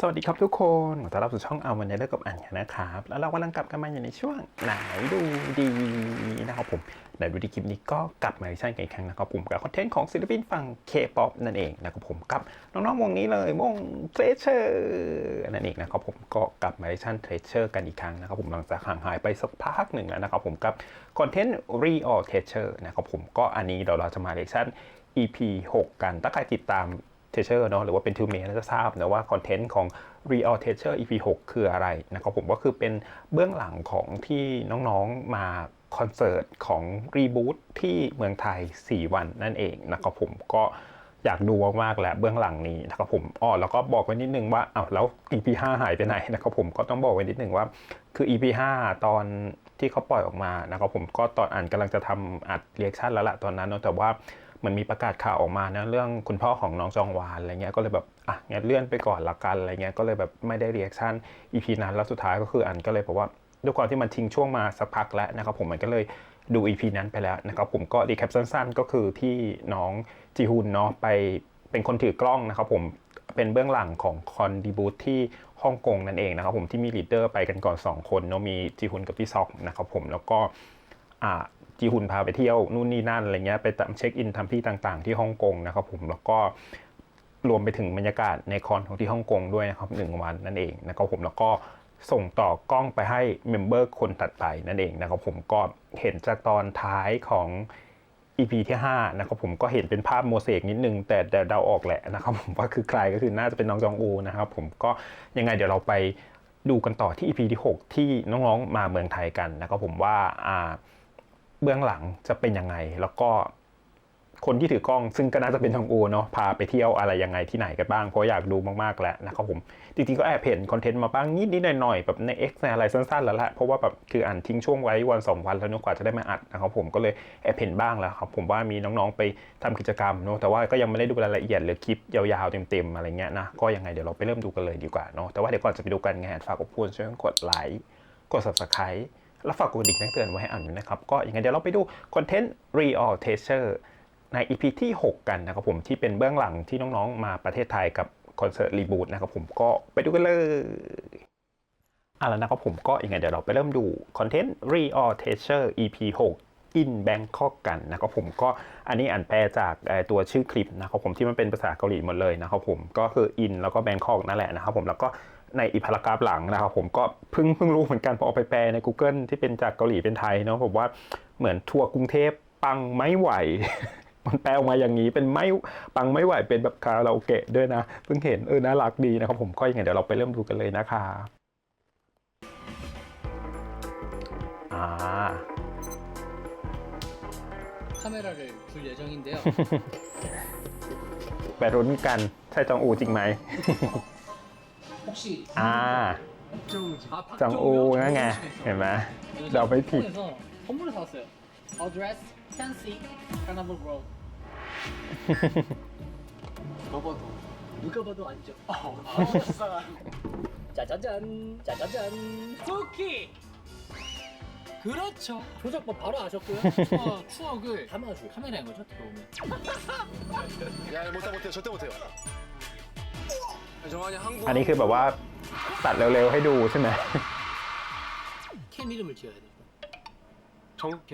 สวัสดีครับทุกคนขอต้อนรับสู่ช่องเอาวันนี้เลิกกับอันนะครับ แล้วเรากำลังกลับกันมาอยู่ในช่วงไหนดูดีนะครับผมไหนดูดีคลิปนี้ก็กลับมาในช่องกันอีกครั้งนะครับผมกับคอนเทนต์ของศิลปินฝั่งเคป๊อปนั่นเองนะครับผมกับน้องๆวงนี้เลยวงเทรเชอร์นั่นเองนะครับผมก็กลับมาในชั่นเทรเชอร์กันอีกครั้งนะครับผมหลังจากห่างหายไปสักพักหนึ่งแล้วนะครับผมกับคอนเทนต์ Real t r e a s u r e นะครับผมก็อันนี้เดี๋ยวเราจะมาเลชั่น EP 6 กันถ้าใครติดตาม เทเชอร์เนาะหรือว่าเป็นทูเมนจะทราบนะว่าคอนเทนต์ของ Real t e a c h e r EP 6คืออะไรนะครับผมก็คือเป็นเบื้องหลังของที่น้องๆมาคอนเสิร์ตของรีบูตที่เมืองไทย 4 วันนั่นเองนะครับผมก็อยากดูมากๆแหละเบื้องหลังนี้นะครับผมอ๋อแล้วก็บอกไว้นิดนึงว่าอ้าวแล้ว EP 5หายไปไหนนะครับผมก็ต้องบอกไว้นิดนึงว่า คือ EP 5ตอนที่เขาปล่อยออกมานะครับผมก็ตอนอ่านกำลังจะทำอัดเรียกชั่นแล้วละตอนนั้นเนะแต่ว่า มันมีประกาศข่าวออกมานะเรื่องคุณพ่อของน้องจองวานอะไรเงี้ยก็เลยแบบอะงั้นเลื่อนไปก่อนละกันอะไรเงี้ยก็เลยแบบไม่ได้เรีแอคชั่นอีพีนั้นแล้วสุดท้ายก็คืออันก็เลยบอกว่าด้วยความที่มันทิ้งช่วงมาสักพักแล้วนะครับผมมันก็เลยดูอีพีนั้นไปแล้วนะครับผมก็รีแคปสั้นๆ ก็คือที่น้องจีฮุนเนาะไปเป็นคนถือกล้องนะครับผมเป็นเบื้องหลังของคอนดีบูทที่ฮ่องกงนั่นเองนะครับผมที่มีลีดเดอร์ไปกันก่อนสองคนเนาะมีจีฮุนกับพี่ซอกนะครับผมแล้วก็อ่า จีฮุนพาไปเที่ยวนู่นนี่นั่นอะไรเงี้ยไปตามเช็คอินทำที่ต่างๆ ที่ฮ่องกงนะครับผมแล้วก็รวมไปถึงบรรยากาศในคอนของที่ฮ่องกงด้วยนะครับหนึ่งวันนั่นเองนะครับผมแล้วก็ส่งต่อกล้องไปให้เมมเบอร์คนถัดไปนั่นเองนะครับผมก็เห็นจากตอนท้ายของ EP ที่5นะครับผมก็เห็นเป็นภาพโมเสกนิดนึงแต่แต่เดาออกแหละนะครับผมว่าคือใครก็คือน่าจะเป็นน้องจองอูนะครับผมก็ยังไงเดี๋ยวเราไปดูกันต่อที่ EP ที่ 6 ที่น้องๆมาเมืองไทยกันนะครับผมว่าอ่า เบื้องหลังจะเป็นยังไง แล้วก็คนที่ถือกล้องซึ่งก็น่าจะเป็นทองอูเนาะพาไปเที่ยวอะไรยังไงที่ไหนกันบ้างเพราะอยากดูมากๆแล้วนะครับผมจริงๆก็แอบเห็นคอนเทนต์มาบ้างนิดนิดๆหน่อยๆแบบใน X ในอะไรสั้นๆแล้วแหละเพราะว่าแบบคืออ่านทิ้งช่วงไว้วันสองวันแล้วนอะกว่าจะได้มาอัดนะครับผมก็เลยแอบเห็นบ้างแล้วครับผมว่ามีน้องๆไปทำกิจกรรมเนอะแต่ว่าก็ยังไม่ได้ดูรายละเอียดหรือคลิปยาวๆเต็มๆอะไรเงี้ยนะก็ยังไงเดี๋ยวเราไปเริ่มดูกันเลยดีกว่าเนาะแต่ว่าเดี๋ยวก่อนจะไปดูกันไงฝากอบคุณช่วยกดไลค์กด subscribe แล้วฝากกดดิ่งแจ้งเตือนไว้ให้อ่านนะครับ ก็ยังไงเดี๋ยวเราไปดูคอนเทนต์ Real t e a s u r e ใน EP ที่ 6 กันนะครับผมที่เป็นเบื้องหลังที่น้องๆ มาประเทศไทยกับคอนเสิร์ตรีบูทนะครับผมก็ไปดูกันเลยอะแล้วนะครับผมก็ยังไงเดี๋ยวเราไปเริ่มดูคอนเทนต์ Real t e a s u r e EP 6 in Bangkok กันนะครับผมก็อันนี้อ่านแปลจากตัวชื่อคลิปนะครับผมที่มันเป็นภาษาเกาหลีหมดเลยนะครับผมก็คือ in แล้วก็ Bangkok นั่นแหละนะครับผมแล้วก็ในอีพารากราฟหลังนะครับผมก็เพิ่งเพิ่งรู้เหมือนกันพอเอาไปแปลใน Google ที่เป็นจากเกาหลีเป็นไทยเนาะผมว่าเหมือนทัวร์กรุงเทพปังไม่ไหว มันแปลออกมาอย่างนี้เป็นไม่ปังไม่ไหวเป็นแบบคาราโอเกะด้วยนะ เพิ่งเห็นเออน่ารักดีนะครับผมก็ยังไงเดี๋ยวเราไปเริ่มดูกันเลยนะครับอ่า 카메라를 둘 예정인데요. ไปรุ้นกันใช่จองอูจริงไหม 혹시 อ่า 아, จองอูนั่นไงเห็นไหมเราไม่ผิด 홍콩에서 선물을 사왔어요. A dress, fancy, carnival world. 누가 봐도 누가 봐도 아니죠. 짜자잔, 짜자잔. 쿠키. 그렇죠. 조작법 바로 아셨고요. 추억, 추억을 담아줄 카메라인 거죠. 들어오면. 야 못해 못해 절대 못해요. 정환이 한국 อันนี้คือแบบว่าตัดเร็วๆให้ดูใช่ไหม 캠 이름을 지어야 돼요. 정캠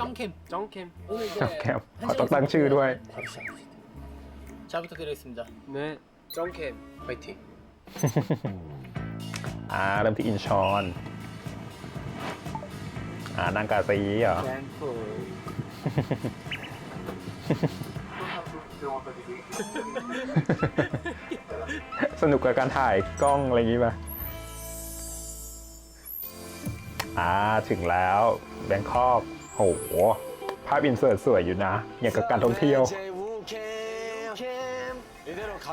쩡캠. 정캠 오늘 이제 แคบขอต้องตั้งชื่อด้วย 바로 시작합니다. 잘 부탁드리겠습니다. 네 정캠 파이팅 อ่าเริ่มที่อินชอน อ่านางกาซีเหรอสนุกกับการถ่ายกล้องอะไรอย่างนี้ป่ะ อ่า ถึงแล้วแบงคอกโห ภาพอินเสิร์ตสวยอยู่นะ อย่างกับการท่องเที่ยว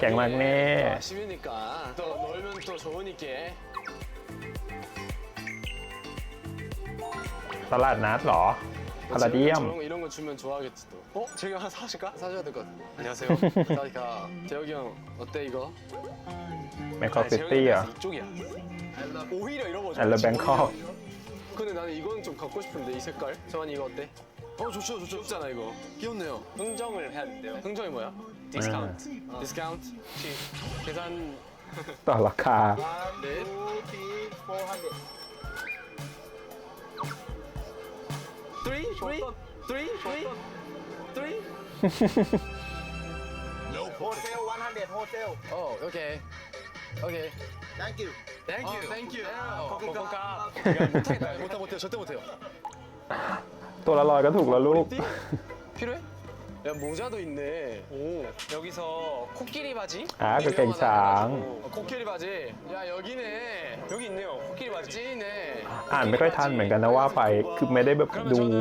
แกงมากแน่ ตลาดนัดเหรอ พาราเดียม 저런 거 이런 거 주면 좋아하겠지 또 어? 재혁이 하나 사실까? 사줘야 될 것 같아 안녕하세요 사니까 재혁이 형 어때 이거? แบงคอก 아니, ซิ 재혁이 ตี้เหรอ 형이 이쪽이야 오히려 이런 거 อันละ 좋아. แบงคอก 근데 나는 이건 좀 갖고 싶은데 이 색깔 정환이 이거 어때? 어 어 좋죠 좋죠 좋잖아 이거 귀엽네요 흥정을 해야 된대요. 흥정이 뭐야? 디스카운트. 디스카운트 계산 ต่อราคา 네 three three three three three Hotel 100 hotel. 어 오케이 오케이 Thank you. Thank you 아, thank you. 고맙다 고맙다. 못하겠다 못하 못해요 절대 못해요 ตัวละร้อยก็ถูกแล้วลูก 필요해? 야 모자도 있네 오 여기서 코끼리 바지? อ่าก็เก่งช้าง 어, 코끼리 바지 야 여기네 여기 있네요. 코끼리 바지. 찐이네 อ่านไม่ค่อยทันเหมือนกันนะว่าไป คือไม่ได้แบบ 그러면 ดู 저는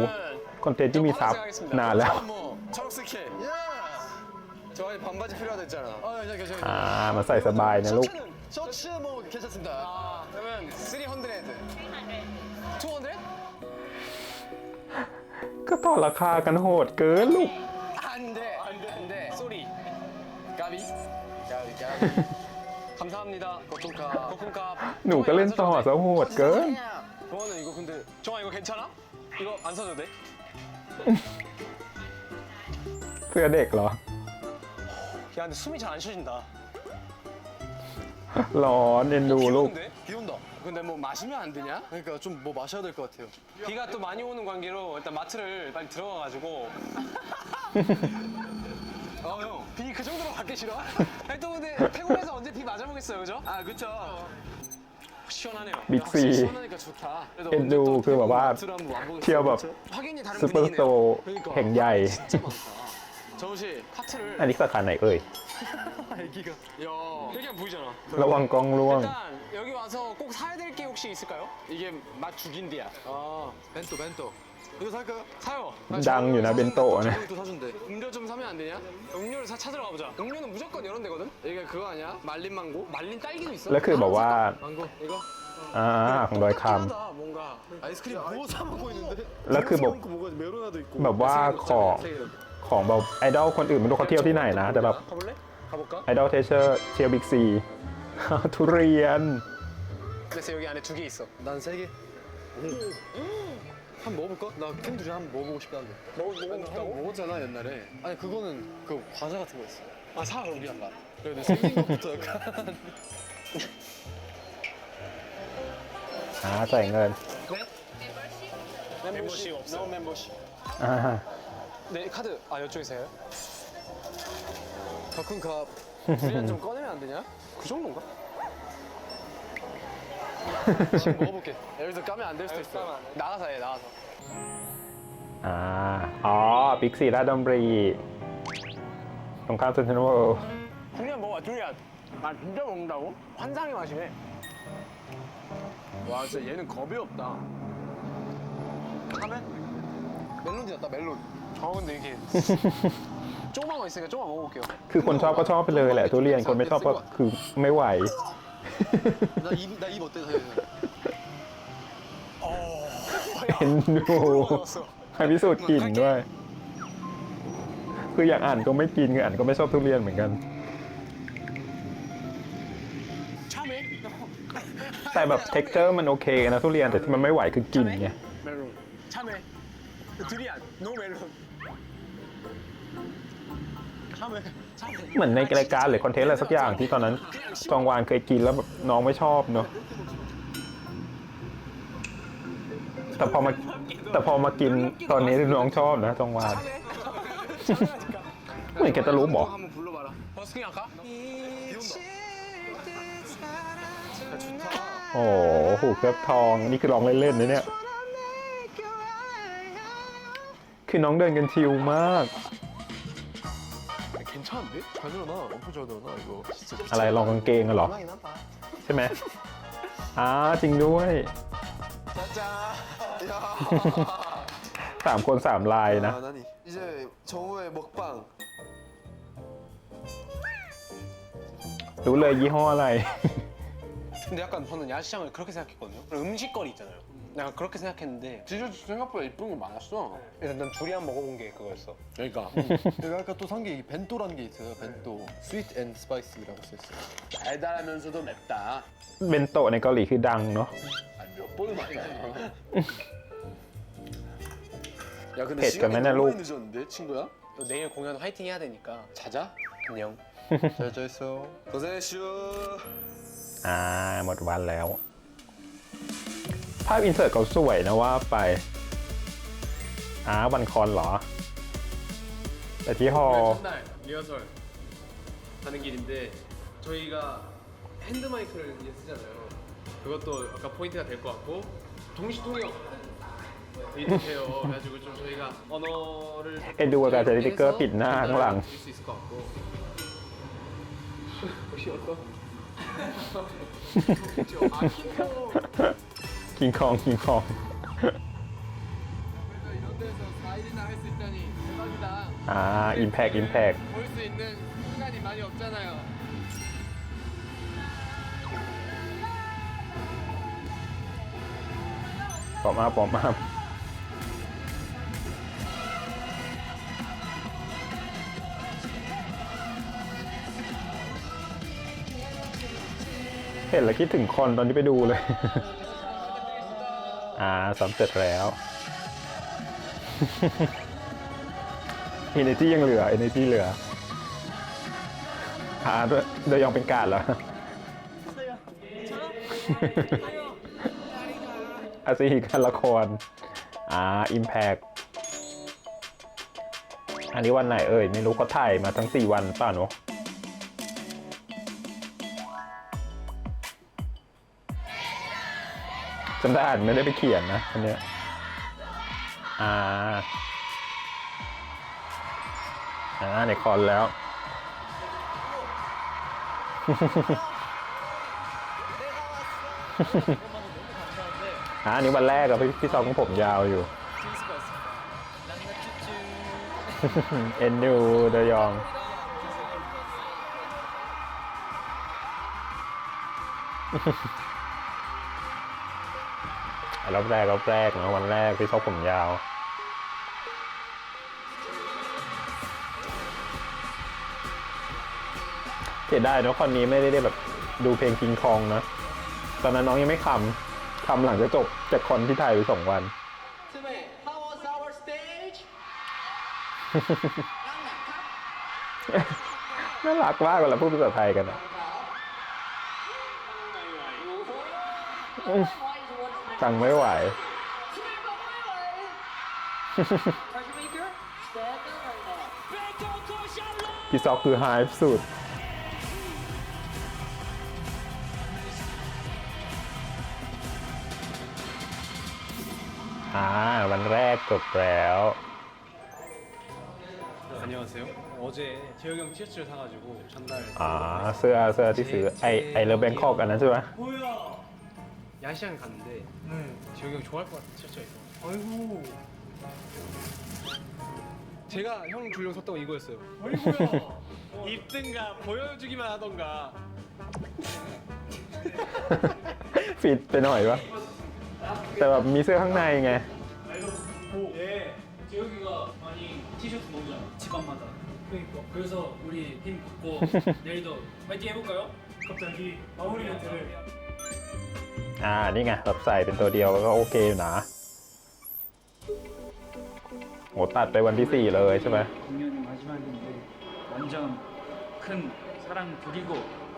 คอนเทนต์ที่มีซับนานแล้ว 뭐 초록색 해 저 안에 반바지 필요하다 했잖아 아 괜찮아 괜찮아 อ่ามาใส่สบายนะลูก 셔츠는 셔츠 뭐 괜찮습니다 아 그러면 300. 200? ก็ต่อราคากันโหดเกินลูก 감사합니다. 고통카 거품값. หนูก็เล่นต่อซะโหดเกิน 동원은 이거 근데 정아 이거 괜찮아? 이거 안 사줘도 돼? เสื้อเด็กเหรอ 야 근데 숨이 잘 안 쉬어진다. ร้อนเอ็นดูลูก 근데 비 온다 근데 뭐 마시면 안 되냐? 그러니까 좀 뭐 마셔야 될 것 같아요 비가 또 많이 오는 관계로 일단 마트를 빨리 들어가가지고. 어, 비 그 정도로 받기 싫어? 아니, 또 근데 태국에서 언제 비 맞아보겠어요, 그죠? 아 그쵸 시원하네요. บิ๊กซี 시원하니까 좋다 그래도 เอ็น 언제 ดู 또 คือแบบว่า 마트를 한번 와보겠어요 เที่ยวแบบ 확인이 다른 ซูเปอร์สโต 분위기네요. ร์แห่งใหญ่ 진짜 많다 정우씨 อัน 카트를 นี้สาขาไหนเอ่ย 애기가 야 여기 안 보이잖아. ระวังกล้องร่วง 일단 여기 와서 꼭 사야 될 게 혹시 있을까요? 이게 맛 죽인디야 아 벤또 벤또 이거 살까요? 사요. ดังอยู่นะเบนโตะนะ 또 사준대 음료 좀 사면 안 되냐? 음료를 사 찾으러 가보자. 음료는 무조건 이런 데거든. 이게 그거 아니야? 말린 망고? 말린 딸기도 있어. แล้วคือแบบว่า 망고 이거? อ่าของดอยค 하다 뭔가. 아이스크림 뭐 사 먹고 있는데? ำแล้วคือแบบ 뭐가 메로나도 있고 แบบว่าของของแบบไอดอลคนอื่นไม่รู้เขาเที่ยวที่ไหนนะ แต่แบบ 가볼래? 가볼까? ไอดอลเทเชอร์เที่ยวบิ๊กซี ทุเรียน 그래서 여기 안에 두 개 있어. 난 세 개. 한 번 먹어볼까? 나 캔두리 한 번 먹어보고 싶다는데. 먹 먹었다고? 먹었잖아 옛날에. 아니 그거는 그 과자 같은 거 있어. 아 사, 우리 안 가. 그래도 생긴 것부터 약간. 啊，在一个 네? 네? 멤버십 없어. No 멤버십. 啊，네 카드 아 이쪽이세요? 가끔 아, 가. 우리는 좀 꺼내면 안 되냐? 그 정도인가? 지금 먹어볼게. 여기서 까면 안 될 수도 있어. 나가서 해 나가서. อ่าอ๋อบิ๊กซีราชดำรีตรงข้ามเซ็นทรัลเวิลด์ 두리안 먹어 두리안. 아 진짜 먹는다고? 환상의 맛이네. 와 진짜 얘는 겁이 없다. 카멘? 멜론이 낫다 멜론. 저 근데 이게 조그만 거 있으니까 조금만 먹어볼게요. คือคนชอบก็ชอบไปเลยแหละทุเรียนคนไม่ชอบก็คือไม่ไหว 나입나입 어때 사연은? เอ็นดูให้พิสูจน์กลิ่นด้วย คืออยากอ่านก็ไม่กินคืออ่านก็ไม่ชอบทุเรียนเหมือนกัน 참외? แต่แบบ t e x t อร์มันโอเคนะทุเรียนแต่ที่มันไม่ไหวคือกลิ่นไง 멜론. 참외. 두리안. 노 멜론. เหมือนในรายการหรือคอนเทนต์อะไรสักอย่างที่ตอนนั้นกองวานเคยกินแล้วแบบน้องไม่ชอบเนาะแต่พอมาแต่พอมากินตอนนี้น้องชอบนะกองวานเหมือนแกตะรู้บอกโอ้โหเคลือบทองนี่คือร้องเล่นๆนะเนี่ยคือน้องเดินกันชิวมาก 괜찮은데? 잘 늘어나. 엄청 잘 늘어나 이거. 진짜. อะไรลองกางเกงอะเหรอ 가만히 나봐. ใช่ไหมอ้าจริงด้วย 짜잔. 야. สามคนสามลายนะ 아, 나니. 이제 정우의 먹방. รู้เลยยี่ห้ออะไร 근데 약간 저는 야시장을 그렇게 생각했거든요. 음식거리 있잖아요. 내가 그렇게 생각했는데 디저트 생각보다 이쁜 게 많았어. 일단 난 두리안 먹어본 게 그거였어. 그러니까. 내가 아까 또 산 게 벤또라는 게 있어요. 벤또. 스윗 앤 스파이시라고 써 있어요. 달달하면서도 맵다. เบนโตะในเกาหลีคือดังเนาะ 몇 번을 말이야. 야 야 근데 펫 시간이 그러면은 너무 많이 로- 늦었는데 친구야? 또 내일 공연 화이팅 해야 되니까 자자. 안녕. 잘 잤어. 고생했슈. อ่าหมดวันแล้ว ภาพอินเสิร์ตเขาสวยนะว่าไปอ่าวันคอนเหรอ แต่ที่ฮอ 첫날 리허설 하는 길인데 저희가 핸드 마이크를 이제 쓰잖아요. 그것도 아까 포인트가 될 것 같고 동시 통역 데이트해요. 그래가지고 좀 저희가 언어를 เอ็นดูการใช้สติ๊กเกอร์ปิดหน้าข้างหลัง 드릴 수 있을 것 같고 혹시 어떤 คิงคองคิงคอง 이런 데서 4일이나 할 수 있다니 대박이다. อ่าอิมแพกอิมแพก 볼 수 있는 시간이 많이 없잖아요. ปอมมาปอมมาเห็นแล้วคิดถึงคอนตอนที่ไปดูเลย อ่าซ้อมเสร็จแล้วเอเนจียังเหลือเอเนจีเหลืออ่าด้วยโดยยังเป็นการดเหรออาซีการละคร อ่า Impact อันนี้วันไหนเอ่ย ไม่รู้เขาถ่ายมาทั้ง 4 วันเปล่าเนอะ จำได้อ่านไม่ได้ไปเขียนนะอันเนี้ยอ่าอ่าในคอนแล้ว อ่านนี้วันแรกอะพี่พี่ซองของผมยาวอยู่ เอ็นดูเดยอง รอบแรกรอบแรกนะวันแรกพี่ซอกผมยาว เสียดายเนอะคนนี้ไม่ได้แบบดูเพลงคิงคองนะ ตอนนั้นน้องยังไม่คำคำหลังจะจบจากคอนที่ถ่ายไปสองวัน Timmy, how was our stage? น่ารักมากเวลาพูดภาษาไทยกันอะ ฟังไม่ไหว พี่ซอกคือไฮฟ์สุด อ่า วันแรกจบแล้ว 안녕하세요. 어제 재혁이 형 티셔츠를 사가지고 전날 อ่า เสื้อเสื้อที่ซื้อ ไอไอเลแบงคอกอันนั้นใช่ไหม 여. 야시장 갔는데 재혁이 형 좋아할 것 같은 티셔츠가 있어. 아이고. 제가 형 주려고 샀던 거 이거였어요. 아이고야. 입든가 보여주기만 하던가. ฟิตไปหน่อยวะ แต่แบบมีเสื้อข้างในไง 예. 재혁이가 많이 티셔츠 모으잖아 집안마다 그러니까 그래서 우리 힘 받고 내일도 파이팅 해볼까요? 갑자기 마무리 멘트를 อ่า นี่ไงแบบใส่เป็นตัวเดียวก็โอเคอยู่นะโหตัดไปวันที่ 4 เลยใช่ไหม 공연이 마지막인데 완전 큰 사랑 드리고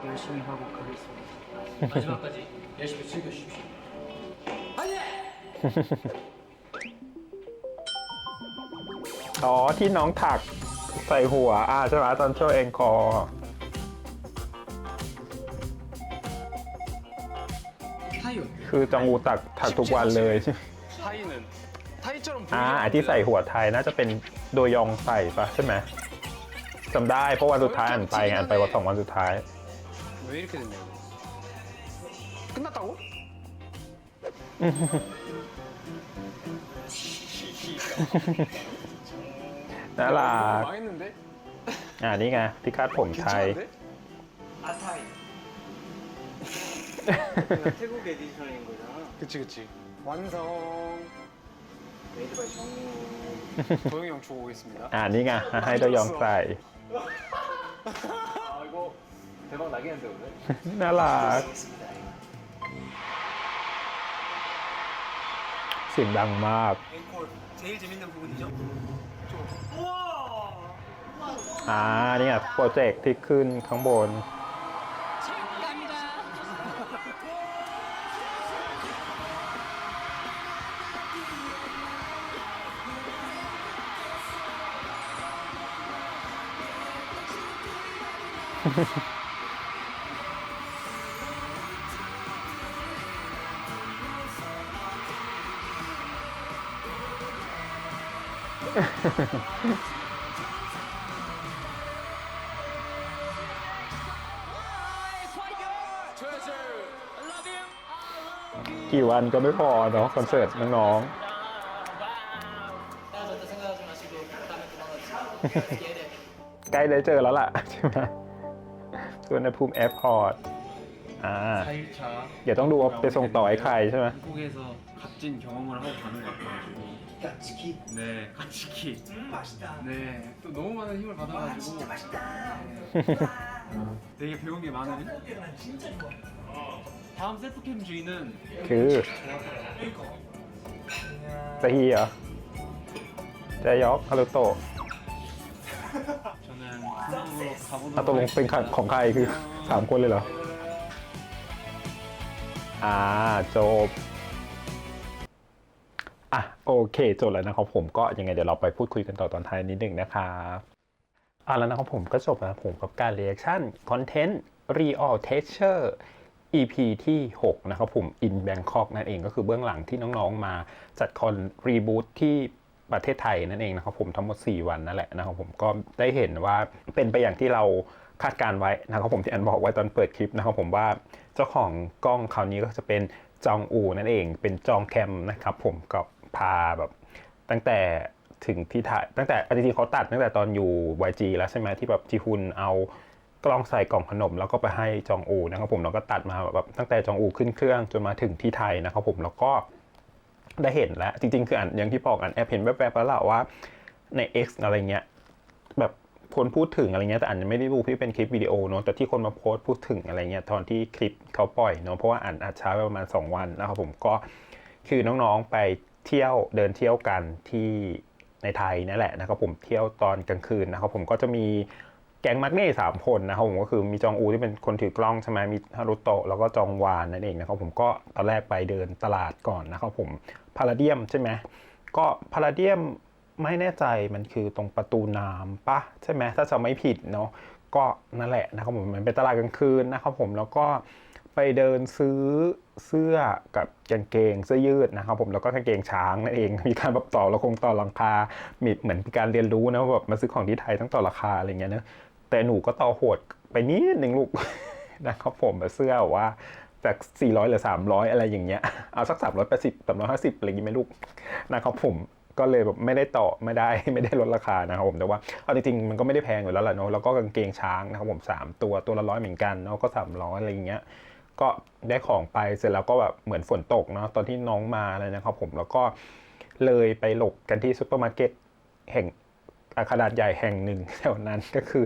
열심히 하고 가겠습니다. 마지막까지 열심히 즐겨주십시오 อ๋อ ที่น้องถักใส่หัว อ่าใช่ไหมตอนโชว์เองคอร์ คือจองอูตักถักทุกวันเลยใช่ไหม 타이는 타이처럼 อ่า 보이게 ไอที่ใส่หัวไทยน่าจะเป็นโดยองใส่ปะใช่ไหมจำได้เพราะวันสุดท้ายอ่านไปไงอ่านไปวันสองวันสุดท้าย 왜 이렇게 됐냐고. 끝났다고? น่ารัก 망했는데? อ่านี่ไงที่คาดผมไทย 괜찮은데? 아타이. 태국 에디션인 거잖아. 그치 그치. 완성. 메이드 바이 정우. 도영이 형 주고 오겠습니다. อ่านี่ไงให้โดยองใส่ 아 이거 대박 나겠는데 오늘? น่ารัก เสียงดังมาก 앵콜 제일 재밌는 부분이죠. อ่าเนี่ยโปรเจกต์ที่ขึ้นข้างบน กี่วันก็ไม่พอเนาะคอนเสิร์ตน้องๆ ใกล้ได้เจอแล้วล่ะ ใช่ไหม ส่วนในภูมิแอร์พอร์ตอ่า 4일차 เดี๋ยวต้องดูว่าไปส่งต่อให้ใครใช่ไหม 한국에서 값진 경험을 하고 가는 것 같아가지고 야치키. 네 가치키 음 맛있다. 네 또 너무 많은 힘을 와 받아가지고 진짜 맛있다. 되게 배운 게 많은 난 진짜 좋아. 다음 셀프캠 주인은 คือ 그러니까. จะฮีเหรอจะยอกฮารุโตะ อาตกลงเป็นของใครคือสามคนเลยเหรอ อ่าจบ อะโอเคจบแล้วนะครับผมก็ยังไงเดี๋ยวเราไปพูดคุยกันต่อตอนท้ายนิดนึงนะครับอะแล้วนะครับผมก็จบนะผมกับการเรียกชั่นคอนเทนต์รีออลเทสเชอร์ EP ที่ 6 นะครับผม In Bangkok นั่นเองก็คือเบื้องหลังที่น้องๆมาจัดคอนรีบูตที่ ประเทศไทยนั่นเองนะครับผมทั้งหมด 4 วันนั่นแหละนะครับผมก็ได้เห็นว่าเป็นไปอย่างที่เราคาดการไว้นะครับผมที่อันบอกไว้ตอนเปิดคลิปนะครับผมว่าเจ้าของกล้องคราวนี้ก็จะเป็นจองอูนั่นเอง เป็นจองแคมนะครับผมก็พาแบบตั้งแต่ถึงที่ถ่ายตั้งแต่จริงๆเขาตัดตั้งแต่ตอนอยู่ YG แล้วใช่ไหมที่แบบจีฮุนเอากล้องใส่กล่องขนม แล้วก็ไปให้จองอูนะครับผมแล้วก็ตัดมาแบบตั้งแต่จองอูขึ้นเครื่องจนมาถึงที่ไทยนะครับผมแล้วก็ ได้เห็นแล้ว จริง ๆ คืออ่านอย่างที่บอกอ่านแอบเห็นแวบๆแล้วแหละว่าใน X อะไรเงี้ยแบบคนพูดถึงอะไรเงี้ยแต่อ่านยังไม่ได้ดูที่เป็นคลิปวิดีโอเนาะแต่ที่คนมาโพสต์พูดถึงอะไรเงี้ยตอนที่คลิปเขาปล่อยเนาะเพราะว่าอ่านอัดช้าไปประมาณ 2 วันนะครับผมก็คือน้องๆไปเที่ยวเดินเที่ยวกันที่ในไทยนั่นแหละนะครับผมเที่ยวตอนกลางคืนนะครับผมก็จะมี แก๊งมักเน่สามคนนะครับผมก็คือมีจองอูที่เป็นคนถือกล้องใช่ไหมมีฮารุโตะแล้วก็จองวานนั่นเองนะครับผมก็ตอนแรกไปเดินตลาดก่อนนะครับผมพาราเดียมใช่ไหมก็พาราเดียมไม่แน่ใจมันคือตรงประตูน้ำปะใช่ไหมถ้าจะไม่ผิดเนาะก็นั่นแหละนะครับผมมันเป็นตลาดกลางคืนนะครับผมแล้วก็ไปเดินซื้อเสื้อกับกางเกงเสื้อยืดนะครับผมแล้วก็กางเกงช้างนั่นเองมีการแบบต่อเราคงต่อราคามีเหมือนเป็นการเรียนรู้นะว่าแบบมาซื้อของที่ไทยต้องต่อราคาอะไรเงี้ยเนอะ แต่หนูก็ต่อโหดไปนิดหนึ่งลูกนะครับผมแบบเสื้อว่าจาก 400หรือ 300 อะไรอย่างเงี้ย เอาสัก 380 350 อะไรอย่างงี้ไหมลูกนะครับผมก็เลยแบบไม่ได้ต่อไม่ได้ไม่ได้ลดราคานะครับผมแต่ว่าเอาจริงๆมันก็ไม่ได้แพงอยู่แล้วแหละเนาะแล้วก็กางเกงช้างนะครับผม 3 ตัวตัวละร้อยเหมือนกันเนาะก็ 300 อะไรอย่างเงี้ยก็ได้ของไปเสร็จแล้วก็แบบเหมือนฝนตกเนาะตอนที่น้องมาเลยนะครับผมแล้วก็เลยไปหลบกันที่ซูเปอร์มาร์เก็ตแห่ง ขนาดใหญ่แห่งหนึ่งแถวนั้นก็คือ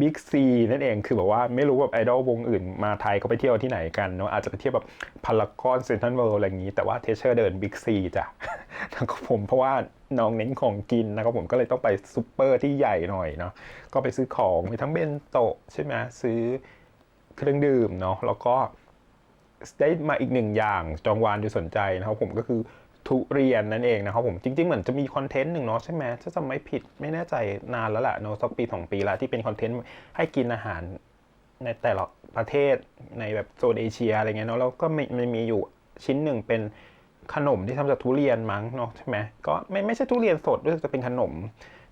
Big C นั่นเองคือแบบว่าไม่รู้แบบไอดอลวงอื่นมาไทยเขาไปเที่ยวที่ไหนกันเนาะอาจจะไปเที่ยวแบบพารากอนเซนทรัลเวิลด์อะไรอย่างนี้ แต่ว่าเทเชอร์เดิน Big C จ้ะนะครับผมเพราะว่าน้องเน้นของกินนะครับผมก็เลยต้องไปซูเปอร์ที่ใหญ่หน่อยเนาะก็ไปซื้อของมีทั้งเบนโตะใช่ไหมซื้อเครื่องดื่มเนาะแล้วก็ได้มาอีกหนึ่งอย่างจองวานดูสนใจนะครับผมก็คือ ทุเรียนนั่นเองนะครับผมจริงๆ เหมือนจะมีคอนเทนต์หนึ่งเนาะใช่ไหมถ้าจำไม่ผิดไม่แน่ใจนานแล้วแหละเนาะสักปีสองปีแล้วที่เป็นคอนเทนต์ให้กินอาหารในแต่ละประเทศในแบบโซนเอเชียอะไรเงี้ยเนาะแล้วก็มีมันมีอยู่ชิ้นหนึ่งเป็นขนมที่ทำจากทุเรียนมั้งเนาะใช่ไหมก็ไม่ไม่ใช่ทุเรียนสดด้วยจะเป็นขนม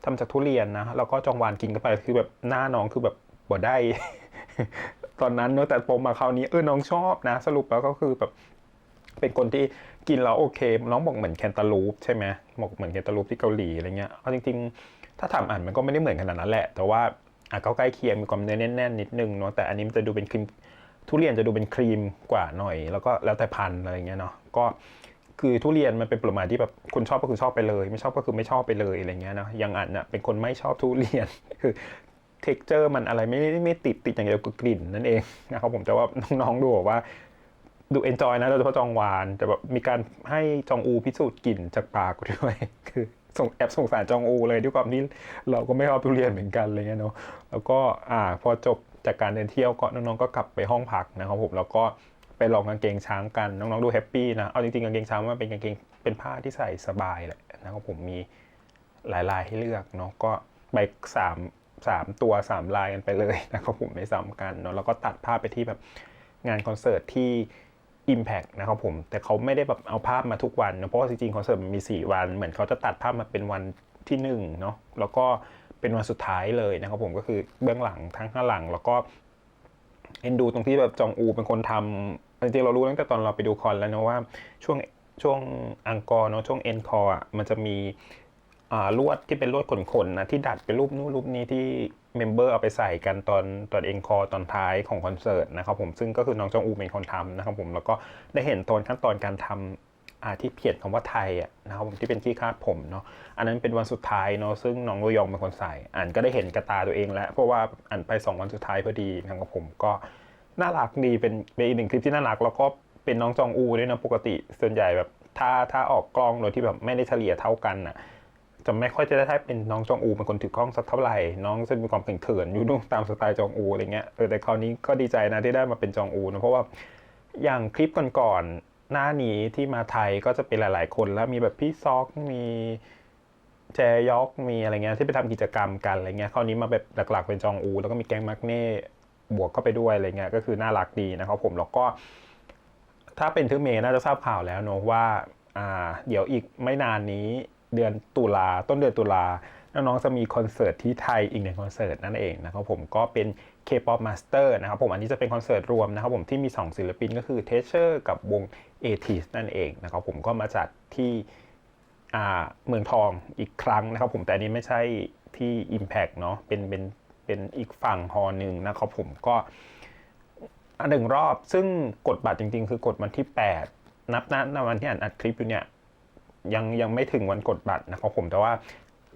ทำจากทุเรียนนะแล้วก็จองวานกินเข้าไปคือแบบหน้าน้องคือแบบบ่ได้ ตอนนั้นเนอะแต่ผมมาคราวนี้เออน้องชอบนะ สรุปแล้วก็คือแบบ เป็นคนที่กินแล้วโอเค น้องบอกเหมือนแคนตาลูปใช่ไหมบอกเหมือนแคนตาลูปที่เกาหลีอะไรเงี้ยเอาจริงๆ ถ้าถามอ่านมันก็ไม่ได้เหมือนขนาดนั้นแหละ แต่ว่าอะก็ใกล้เคียงมีความเนื้อแน่นๆนิดนึงเนาะแต่อันนี้มันจะดูเป็นครีมทุเรียนจะดูเป็นครีมกว่าหน่อย แล้วก็แล้วแต่พันธุ์อะไรเงี้ยเนาะก็คือทุเรียนมันเป็นผลไม้ที่แบบคุณชอบก็คือชอบไปเลย ไม่ชอบก็คือไม่ชอบไปเลยอะไรเงี้ยเนาะยังอ่านน่ะเป็นคนไม่ชอบทุเรียนคือเท็กเจอร์มันอะไรไม่ไม่ไม่ติดติดอย่างเดียวคือกลิ่นนั่นเองนะครับผมแต่ว่าน้องๆดูบอกว่า ดูเอนจอยนะโดยเฉพาะจองวานแต่แบบมีการให้จองอูพิสูจน์กลิ่นจากปากด้วยคือส่งแอบส่งสารจองอูเลยด้วยความที่เราก็ไม่ชอบทุเรียนเหมือนกันอะไรเงี้ยเนาะแล้วก็อ่าพอจบจากการเดินเที่ยวก็น้องๆก็กลับไปห้องพักนะครับผมแล้วก็ไปลองกางเกงช้างกันน้องๆดูแฮปปี้นะเอาจริงๆกางเกงช้างมันเป็นกางเกงเป็นผ้าที่ใส่สบายแหละนะครับผมมีหลายลายให้เลือกเนาะก็ไปสามสามตัวสามลายกันไปเลยนะครับผมไม่ซ้ำกันเนาะแล้วก็ตัดภาพไปที่แบบงานคอนเสิร์ตที่ Impact นะครับผม แต่เขาไม่ได้แบบเอาภาพมาทุกวันนะเพราะว่าจริงๆคอนเสิร์ตมี 4 วัน เหมือนเขาจะตัดภาพมาเป็นวันที่1เนาะแล้วก็เป็นวันสุดท้ายเลยนะครับผมก็คือเบื้องหลังทั้งข้างหลัง แล้วก็เอ็นดูตรงที่แบบจองอูเป็นคนทำจริงๆเรารู้ตั้งแต่ตอนเราไปดูคอนแล้วนะว่าช่วงช่วงอังกอร์เนาะช่วงเอ็นคอร์อะมันจะมีอ่าลวดที่เป็นลวดขนๆนะที่ดัดเป็นรูปนู้นรูปนี้ที่ เมมเบอร์เอาไปใส่กันตอนตอนเอ็นคอตอนท้ายของคอนเสิร์ตนะครับผมซึ่งก็คือน้องจองอูเป็นคนทำนะครับผมแล้วก็ได้เห็นตอนขั้นตอนการทำอาที่เขียนคำว่าไทยอะนะครับผมที่เป็นที่คาดผมเนาะอันนั้นเป็นวันสุดท้ายเนาะซึ่งน้องโรยองเป็นคนใส่อ่านก็ได้เห็นกระตาตัวเองแล้วเพราะว่าอ่านไป 2 วันสุดท้ายพอดีนะครับผมก็น่ารักดีเป็นเป็นอีกหนึ่งคลิปที่น่ารักแล้วก็เป็นน้องจองอูด้วยนะปกติส่วนใหญ่แบบถ้าถ้าออกกล้องโดยที่แบบไม่ได้เฉลี่ยเท่ากันอะ จะไม่ค่อยจะได้ให้เป็นน้องจองอูเป็นคนถือกล้องสักเท่าไหร่น้องจะมีความเขินๆอยู่ดูตามสไตล์จองอูอะไรเงี้ยเออแต่คราวนี้ก็ดีใจนะที่ได้มาเป็นจองอูนะเพราะว่าอย่างคลิปก่อนๆหน้านี้ที่มาไทยก็จะเป็นหลาย ๆ คนแล้วมีแบบพี่ซอกมีแจยอกมีอะไรเงี้ยที่ไปทำกิจกรรมกันอะไรเงี้ยคราวนี้มาแบบหลักๆเป็นจองอู แล้วก็มีแก๊งมักเน่บวกเข้าไปด้วยอะไรเงี้ยก็คือน่ารักดีนะครับผมแล้วก็ ถ้าเป็นทึ่เมย์น่าจะทราบข่าวแล้วเนอะว่า อ่า เดี๋ยวอีกไม่นานนี้ เดือนตุลาต้นเดือนตุลาน้องๆจะมีคอนเสิร์ตที่ไทยอีกหนึ่งคอนเสิร์ตนั่นเองนะครับผมก็เป็น K-pop Master นะครับผมอันนี้จะเป็นคอนเสิร์ตรวมนะครับผมที่มี 2 ศิลปินก็คือ t e a c h e r กับวง a t i s นั่นเองนะครับผมก็มาจัดที่เมืองทองอีกครั้งนะครับผมแต่อันนี้ไม่ใช่ที่ Impact เนาะเป็นเป็นเป็นอีกฝั่งฮอลล์หนึ่งนะครับผมก็อันหนึ่งรอบซึ่งกดบัตรจริงๆ คือกดวันที่ 8 นับณณวันที่อ่านอัดคลิปอยู่เนี่ย ยังยังไม่ถึงวันกดบัตรนะครับผมแต่ว่า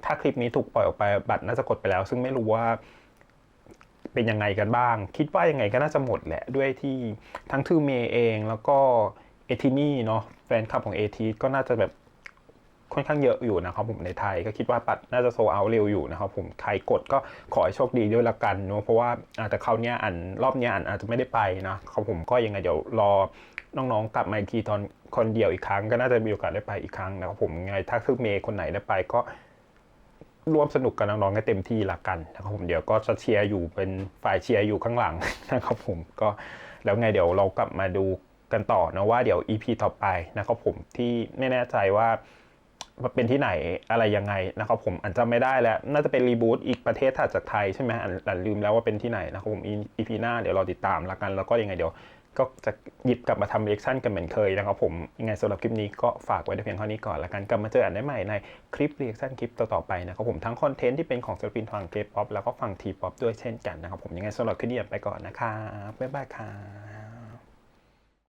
ถ้าคลิปนี้ถูกปล่อยออกไปบัตรน่าจะกดไปแล้ว ซึ่งไม่รู้ว่าเป็นยังไงกันบ้าง คิดว่ายังไงก็น่าจะหมดแหละด้วยที่ทั้งทูเมเองแล้วก็เอทินี่เนาะแฟนคลับของเอทีก็น่าจะแบบค่อนข้างเยอะอยู่นะครับผมในไทยก็คิดว่าปัดน่าจะโซเอาเร็วอยู่นะครับผมใครกดก็ขอให้โชคดีด้วยละกันเนอะเพราะว่าอาจจะเขาวนี้อันรอบนี้อันอาจจะไม่ได้ไปนะครับผมก็ยังไงเดี๋ยวรอ น้องๆ กลับมาอีกทีตอนคนเดียวอีกครั้ง ก็น่าจะมีโอกาสได้ไปอีกครั้งนะครับผมไงถ้าคือเมย์คนไหนได้ไปก็ร่วมสนุกกับน้องๆให้เต็มที่ละกันนะครับผมเดี๋ยวก็จะเชียร์อยู่เป็นฝ่ายเชียร์อยู่ข้างหลังนะครับผมก็แล้วไงเดี๋ยวเรากลับมาดูกันต่อนะว่าเดี๋ยว EP ต่อไปนะครับผมที่ไม่แน่ใจว่าว่าเป็นที่ไหนอะไรยังไงนะครับผมอันจำไม่ได้แล้ว น่าจะเป็นรีบูตอีกประเทศถัดจากไทยใช่ไหมอันอันลืมแล้วว่าเป็นที่ไหนนะครับผมอีพีหน้าเดี๋ยวเราติดตามละกันแล้วก็ยังไงเดี๋ยว ก็จะหยิบกลับมาทำเรีแอคชั่นกันเหมือนเคยนะครับผมยังไงสำหรับคลิปนี้ก็ฝากไว้แต่เพียงเท่านี้ก่อนละกันกลับมาเจอกันได้ใหม่ในคลิปเรีแอคชั่นคลิปต่อๆไปนะครับผมทั้งคอนเทนต์ที่เป็นของศิลปินฝั่งเคป๊อปแล้วก็ฝั่งทีป๊อปด้วยเช่นกันนะครับผมยังไงสำหรับคลิปนี้ไปก่อนนะครับบ๊ายบายครับ